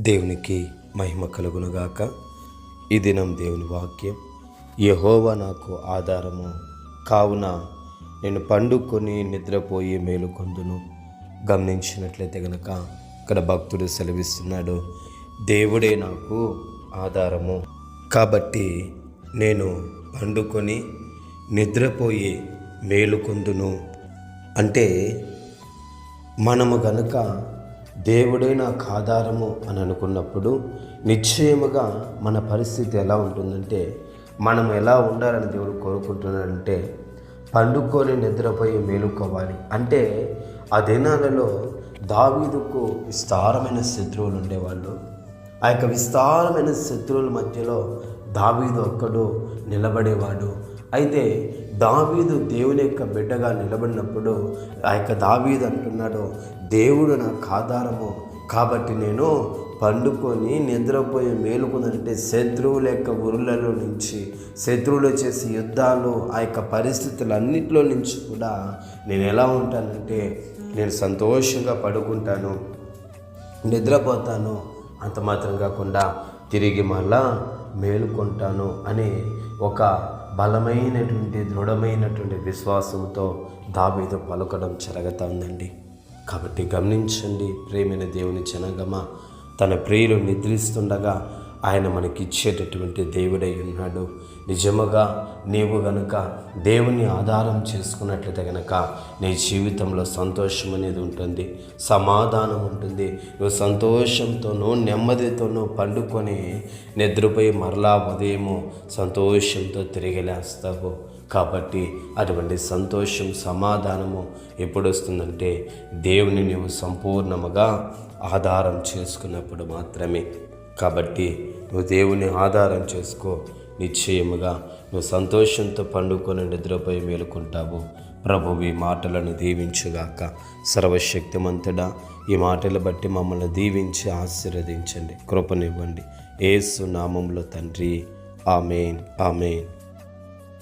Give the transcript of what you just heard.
దేవునికి మహిమ కలుగునుగాక. ఈ దినం దేవుని వాక్యం. యహోవా నాకు ఆధారము. కావున నేను పండుకొని నిద్రపోయి మేలుకొందును. గమనించినట్లయితే గనక ఇక్కడ భక్తుడు సెలవిస్తున్నాడు దేవుడే నాకు ఆధారము. కాబట్టి నేను పండుకొని నిద్రపోయి మేలుకొందును. అంటే మనము గనక దేవుడే నాకు ఆధారము అని అనుకున్నప్పుడు నిశ్చయముగా మన పరిస్థితి ఎలా ఉంటుందంటే మనం ఎలా ఉండాలని దేవుడు కోరుకుంటున్నాడంటే పండుకొని నిద్రపోయి మేలుకోవాలి. అంటే ఆ దినాలలో దావీదుకు విస్తారమైన శత్రువులు ఉండేవాళ్ళు. ఆ యొక్క విస్తారమైన శత్రువుల మధ్యలో దావీదు ఒక్కడు నిలబడేవాడు. అయితే దావీదు దేవుని యొక్క బిడ్డగా నిలబడినప్పుడు ఆ యొక్క దావీదు అంటున్నాడు దేవుడు నాకు ఆధారము కాబట్టి నేను పండుకొని నిద్రపోయి మేలుకుందంటే శత్రువుల యొక్క ఉరులలో నుంచి శత్రువులు చేసే యుద్ధాలు ఆ యొక్క పరిస్థితులన్నింటిలో నుంచి కూడా నేను ఎలా ఉంటానంటే నేను సంతోషంగా పడుకుంటాను నిద్రపోతాను అంత మాత్రం కాకుండా తిరిగి మళ్ళా మేలుకుంటాను అనే ఒక బలమైనటువంటి దృఢమైనటువంటి విశ్వాసంతో దావీదు పలకడం జరుగుతుందండి. కాబట్టి గమనించండి ప్రేమైన దేవుని జనగమ తన ప్రియులు నిద్రిస్తుండగా ఆయన మనకి ఇచ్చేటటువంటి దేవుడై ఉన్నాడు. నిజముగా నీవు గనుక దేవుని ఆధారం చేసుకున్నట్లయితే గనక నీ జీవితంలో సంతోషం అనేది ఉంటుంది సమాధానం ఉంటుంది. నువ్వు సంతోషంతోనూ నెమ్మదితోనూ పండుకొని నిద్రపోయి మరలా ఉదయము సంతోషంతో తిరిగి లేస్తావు. కాబట్టి అటువంటి సంతోషం సమాధానము ఎప్పుడు వస్తుందంటే దేవుని నీవు సంపూర్ణముగా ఆధారం చేసుకున్నప్పుడు మాత్రమే. కాబట్టి నువ్వు దేవుని ఆధారం చేసుకో. నిశ్చయముగా నువ్వు సంతోషంతో పండుకొని నిద్రపోయి మేలుకుంటావు. ప్రభు ఈ మాటలను దీవించుగాక. సర్వశక్తిమంతుడా ఈ మాటలు బట్టి మమ్మల్ని దీవించి ఆశీర్వదించండి. కృపనివ్వండి. ఏసు నామంలో తండ్రి. ఆమెన్. ఆమెన్.